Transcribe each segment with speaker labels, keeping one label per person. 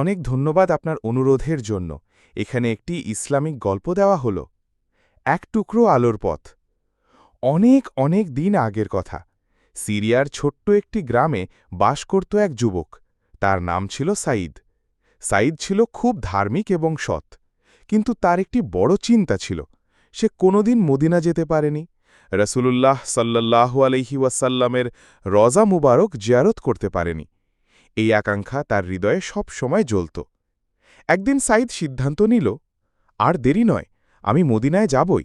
Speaker 1: অনেক ধন্যবাদ আপনার অনুরোধের জন্য। এখানে একটি ইসলামিক গল্প দেওয়া হল। এক টুকরো আলোর পথ। অনেক অনেক দিন আগের কথা। সিরিয়ার ছোট্ট একটি গ্রামে বাস করত এক যুবক। তার নাম ছিল সাইদ সাইদ ছিল খুব ধার্মিক এবং সৎ। কিন্তু তার একটি বড় চিন্তা ছিল। সে কোনোদিন মদিনা যেতে পারেনি। রসুলুল্লাহ সাল্লাল্লাহু আলহি ওয়াসাল্লামের রজা মুবারক জিয়ারত করতে পারেনি। এই আকাঙ্ক্ষা তার হৃদয়ে সব সময় জ্বলত। একদিন সাইদ সিদ্ধান্ত নিল, আর দেরি নয়, আমি মদিনায় যাবই।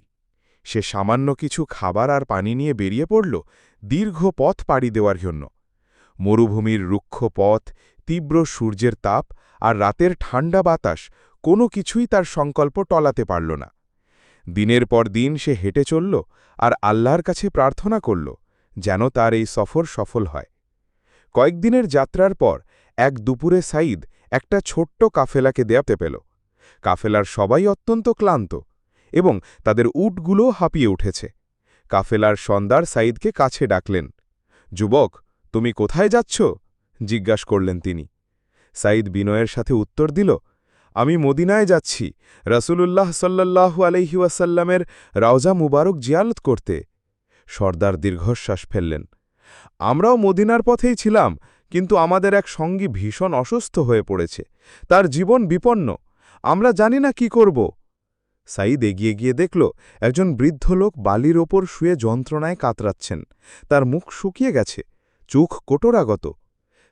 Speaker 1: সে সামান্য কিছু খাবার আর পানি নিয়ে বেরিয়ে পড়ল দীর্ঘ পথ পাড়ি দেওয়ার জন্য। মরুভূমির রুক্ষ পথ, তীব্র সূর্যের তাপ আর রাতের ঠান্ডা বাতাস কোনো কিছুই তার সংকল্প টলাতে পারল না। দিনের পর দিন সে হেঁটে চলল আর আল্লাহর কাছে প্রার্থনা করল যেন তার এই সফর সফল হয়। কয়েকদিনের যাত্রার পর এক দুপুরে সাইদ একটা ছোট্ট কাফেলাকে দেয়াতে পেল। কাফেলার সবাই অত্যন্ত ক্লান্ত এবং তাদের উটগুলো হাঁপিয়ে উঠেছে। কাফেলার সন্দার সাইদকে কাছে ডাকলেন, যুবক, তুমি কোথায় যাচ্ছ? জিজ্ঞাস করলেন তিনি। সাইদ বিনয়ের সাথে উত্তর দিল, আমি মদিনায় যাচ্ছি, রসুলুল্লাহ সাল্লাল্লাহু আলহিউসাল্লামের রাওজা মুবারক জিয়ালত করতে। সর্দার দীর্ঘশ্বাস ফেললেন। আমরাও মদিনার পথেই ছিলাম, কিন্তু আমাদের এক সঙ্গী ভীষণ অসুস্থ হয়ে পড়েছে। তার জীবন বিপন্ন। আমরা জানি না কি করব। সাইদ এগিয়ে গিয়ে দেখল, একজন বৃদ্ধ লোক বালির ওপর শুয়ে যন্ত্রণায় কাতরাচ্ছেন। তার মুখ শুকিয়ে গেছে, চোখ কোটরাগত।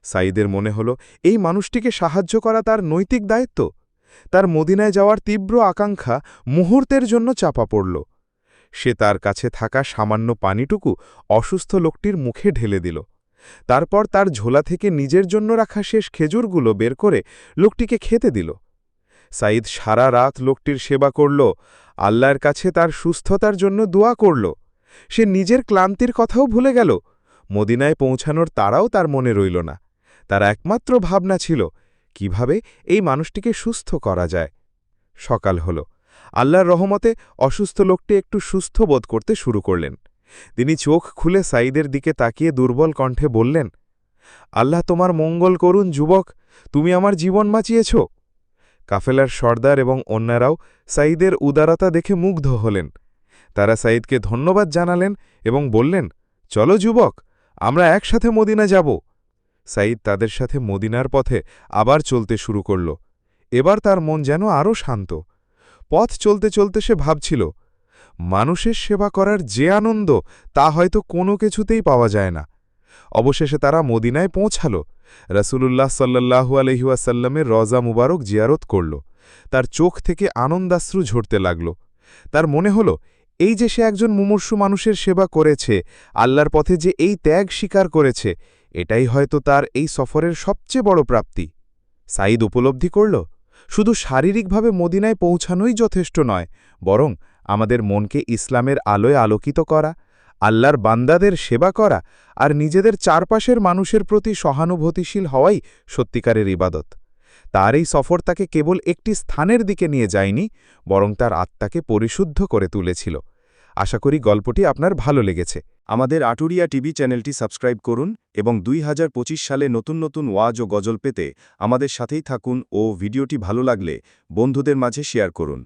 Speaker 1: সাইদের মনে হল, এই মানুষটিকে সাহায্য করা তার নৈতিক দায়িত্ব। তার মদিনায় যাওয়ার তীব্র আকাঙ্ক্ষা মুহূর্তের জন্য চাপা পড়ল। সে তার কাছে থাকা সামান্য পানিটুকু অসুস্থ লোকটির মুখে ঢেলে দিল। তারপর তার ঝোলা থেকে নিজের জন্য রাখা শেষ খেজুরগুলো বের করে লোকটিকে খেতে দিল। সাইদ সারা রাত লোকটির সেবা করল, আল্লাহর কাছে তার সুস্থতার জন্য দোয়া করল। সে নিজের ক্লান্তির কথাও ভুলে গেল। মদিনায় পৌঁছানোর তারাও তার মনে রইল না। তার একমাত্র ভাবনা ছিল, কীভাবে এই মানুষটিকে সুস্থ করা যায়। সকাল হল। আল্লাহর রহমতে অসুস্থ লোকটি একটু সুস্থ বোধ করতে শুরু করলেন। তিনি চোখ খুলে সাইদের দিকে তাকিয়ে দুর্বল কণ্ঠে বললেন, আল্লাহ তোমার মঙ্গল করুন, যুবক, তুমি আমার জীবন বাঁচিয়েছ। কাফেলার সর্দার এবং অন্যরাও সাইদের উদারতা দেখে মুগ্ধ হলেন। তারা সাইদকে ধন্যবাদ জানালেন এবং বললেন, চলো যুবক, আমরা একসাথে মদিনা যাব। সাইদ তাদের সাথে মদিনার পথে আবার চলতে শুরু করল। এবার তার মন যেন আরও শান্ত। পথ চলতে চলতে সে ভাবছিল, মানুষের সেবা করার যে আনন্দ, তা হয়তো কোনো কিছুতেই পাওয়া যায় না। অবশেষে তারা মদিনায় পৌঁছাল। রসুলুল্লাহ সাল্লাহু আলহিউসাল্লামের রজা মুবারক জিয়ারত করল। তার চোখ থেকে আনন্দাশ্রু ঝরতে লাগল। তার মনে হল, এই যে সে একজন মুমূর্ষু মানুষের সেবা করেছে, আল্লাহর পথে যে এই ত্যাগ স্বীকার করেছে, এটাই হয়তো তার এই সফরের সবচেয়ে বড় প্রাপ্তি। সাইদ উপলব্ধি করল শুধু শারীরিকভাবে মদিনায় পৌঁছানোই যথেষ্ট নয়, বরং আমাদের মনকে ইসলামের আলোয় আলোকিত করা, আল্লাহর বান্দাদের সেবা করা আর নিজেদের চারপাশের মানুষের প্রতি সহানুভূতিশীল হওয়াই সত্যিকারের ইবাদত। তার এই সফর তাকে কেবল একটি স্থানের দিকে নিয়ে যায়নি, বরং তার আত্মাকে পরিশুদ্ধ করে তুলেছিল। আশা করি গল্পটি আপনার ভালো লেগেছে।
Speaker 2: আমাদের আটুরিয়া টিভি চ্যানেলটি সাবস্ক্রাইব করুন এবং দুই হাজার পঁচিশ সালে নতুন নতুন ওয়াজ ও গজল পেতে আমাদের সাথেই থাকুন ও ভিডিওটি ভালো লাগলে বন্ধুদের মাঝে শেয়ার করুন।